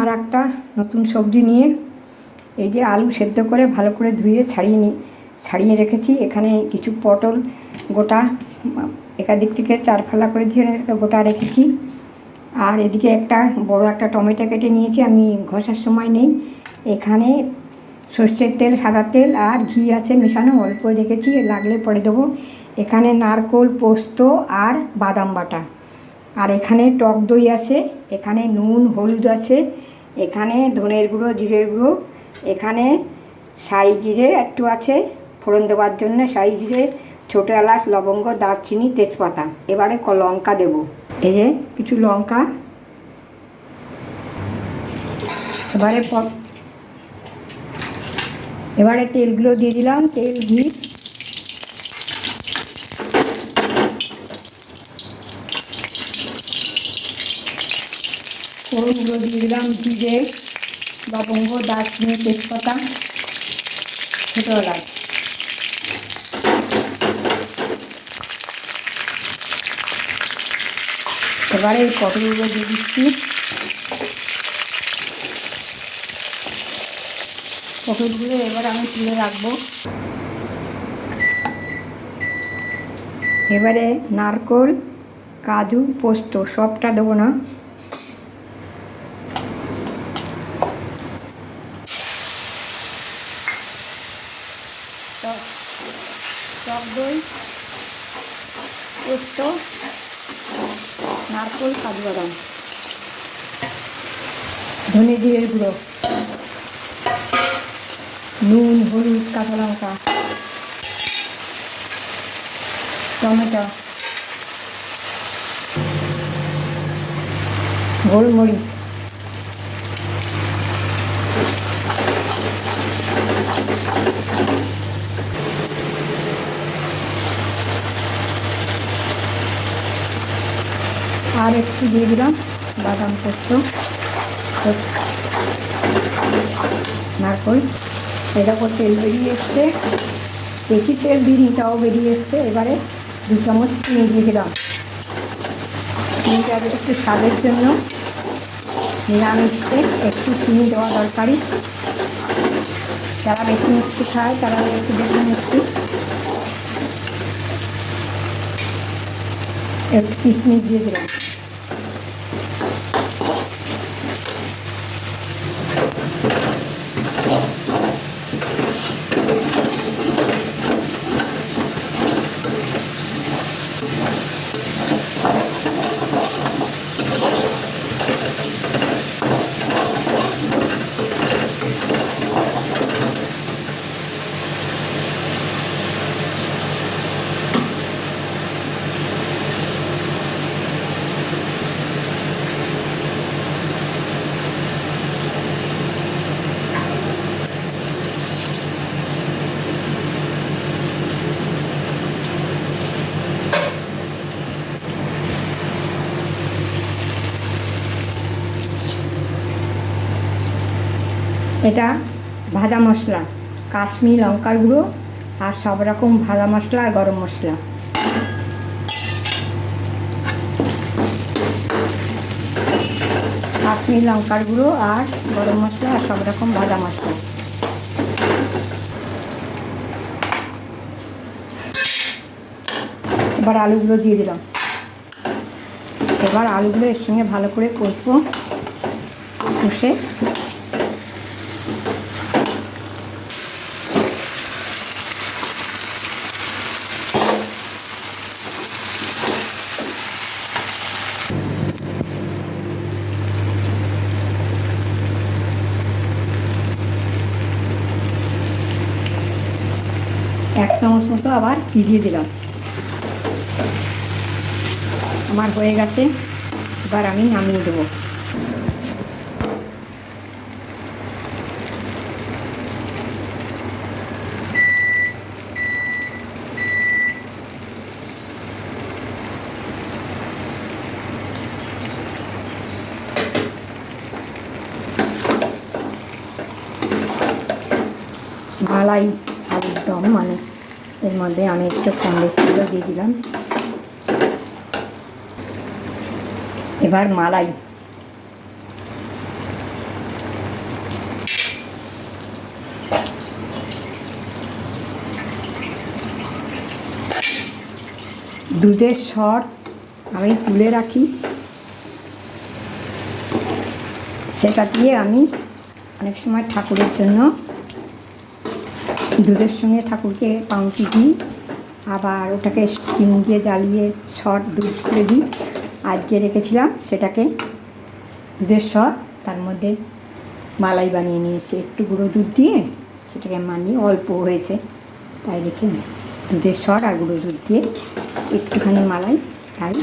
আর একটা নতুন সবজি নিয়ে এই যে আলু সেদ্ধ করে ভালো করে ধুয়ে ছাড়িয়ে নি ছাড়িয়ে রেখেছি। এখানে কিছু পটল গোটা, একাদিক থেকে চার ফালা করে দিয়ে গোটা রেখেছি। আর এদিকে একটা বড় একটা টমেটো কেটে নিয়েছি। আমি ঘষার সময় নেই। এখানে সর্ষের তেল, সাদা তেল আর ঘি আছে মেশানো অল্প রেখেছি। লাগলে পরে দেবো। এখানে নারকোল, পোস্ত আর বাদাম বাটা। আর এখানে টক দই আছে, এখানে নুন, হলুদ আছে, এখানে ধনের গুঁড়ো, জিরের গুঁড়ো, এখানে সাই জিরে একটু আছে, ফোড়ন দেওয়ার জন্য সাই জিরে, ছোটো এলাচ, লবঙ্গ, দারচিনি, তেজপাতা। এবারে ক- লঙ্কা দেব। এই যে কিছু লঙ্কা। এবারে এবারে তেলগুলো দিয়ে দিলাম, তেল, ঘি। ফোড়নগুলো দিয়ে দিলাম জিরে লবঙ্গ, দারচিনি, তেজপাতা, ছোটো এলাচ। এবারে এই পটলগুলো দিয়ে দিচ্ছি। পটলগুলো এবার আমি তুলে রাখব। এবারে নারকোল, কাজু, পোস্ত সবটা দেবো না। দই পোস্ত নারকোল কাজু বাদাম। ধনে জিরের গুঁড়ো। নুন হলুদ কাঁচা লঙ্কা। টমেটো। গোলমরিচ। আর একটু দিয়ে দিলাম বাদাম পোস্ত। নারকল এটা করে তেল বেরিয়ে এসছে। বেশি তেল তাও বেরিয়ে এসছে। এবারে দু চামচ চিনি দিয়ে দিলাম। চিনিটা একটু স্বাদের জন্য নিরামিষে একটু চিনি দেওয়া দরকারি। যারা বেশি মিষ্টি খায়, তারা একটু বেশি মিষ্টি। একটু কিশমিশ দিয়ে দিলাম। এটা ভাজা মশলা, কাশ্মীর লঙ্কার গুঁড়ো আর সব রকম ভাজা মশলা আর গরম মশলা। কাশ্মীর লঙ্কার গুঁড়ো আর গরম মশলা আর সব রকম ভাজা মশলা। এবার আলুগুলো দিয়ে দিলাম। এবার আলুগুলো এর সঙ্গে ভালো করে কষবো, কষে এক চামচ মতো আবার ভিজিয়ে দিলাম। আমার হয়ে গেছে। এবার আমি নামিয়ে দেবো। মালাই আলুর দম মানে এর মধ্যে আমি একটু কন্ডেক্সগুলো দিয়ে দিলাম। এবার মালাই। দুধের সর আমি তুলে রাখি। সেটা দিয়ে আমি অনেক সময় ঠাকুরের জন্য দুধের সঙ্গে ঠাকুরকে পাউরুটি দিই আবার ওটাকে চিনি দিয়ে জ্বালিয়ে সর দুধ করে দিই। আজকে রেখেছিলাম সেটাকে দুধের সর, তার মধ্যে মালাই বানিয়ে নিয়েছি। একটু গুঁড়ো দুধ দিয়ে সেটাকে মানিয়ে অল্প হয়েছে, তাই রেখে দুধের সর আর গুঁড়ো দুধ দিয়ে একটুখানি মালাই, তাই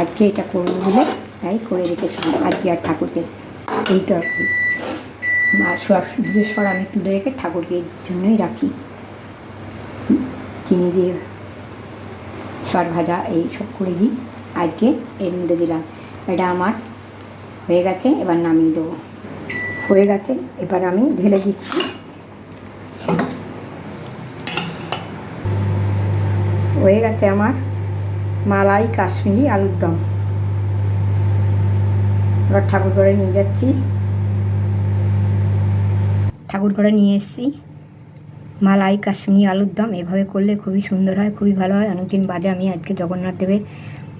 আজকে এটা করব বলে তাই করে রেখেছিলাম, আজকে আর ঠাকুরকে এই তরকারি। আর দুধের সর আমি তুলে রেখে ঠাকুরকে জন্যই রাখি। চিনি দিয়ে সর ভাজা এই সব করে দিই। আজকে এর মধ্যে দিলাম। এটা আমার হয়ে গেছে, এবার নামিয়ে দেবো। হয়ে গেছে, এবার আমি ঢেলে দিচ্ছি। হয়ে গেছে আমার মালাই কাশ্মীরি আলুর দম। এবার ঠাকুর ঘরে নিয়ে যাচ্ছি। ঠাকুর ঘরে নিয়ে এসেছি। মালাই, কাশ্মীরি, আলুর দম, এভাবে করলে খুবই সুন্দর হয়, খুবই ভালো হয়। অনেকদিন বাদে আমি আজকে জগন্নাথ দেবে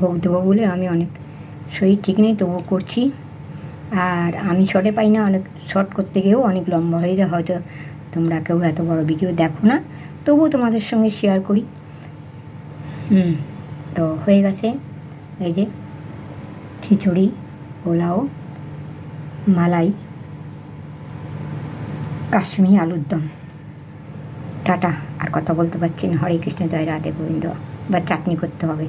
ভোগ দেবো বলে আমি অনেক শরীর ঠিক নেই, তবুও করছি। আর আমি শর্টে পাই না, অনেক শর্ট করতে গিয়েও অনেক লম্বা হয়ে যায়, হয়তো তোমরা কেউ এত বড় ভিডিও দেখো না। তবুও তোমাদের সঙ্গে শেয়ার করি। হুম, তো হয়ে গেছে এই যে খিচুড়ি, পোলাও, মালাই। কাশ্মীরি আলুর দম। টাটা, আর কথা বলতে পারছি না। হরে কৃষ্ণ, জয় রাধে গোবিন্দ। বা চাটনি করতে হবে।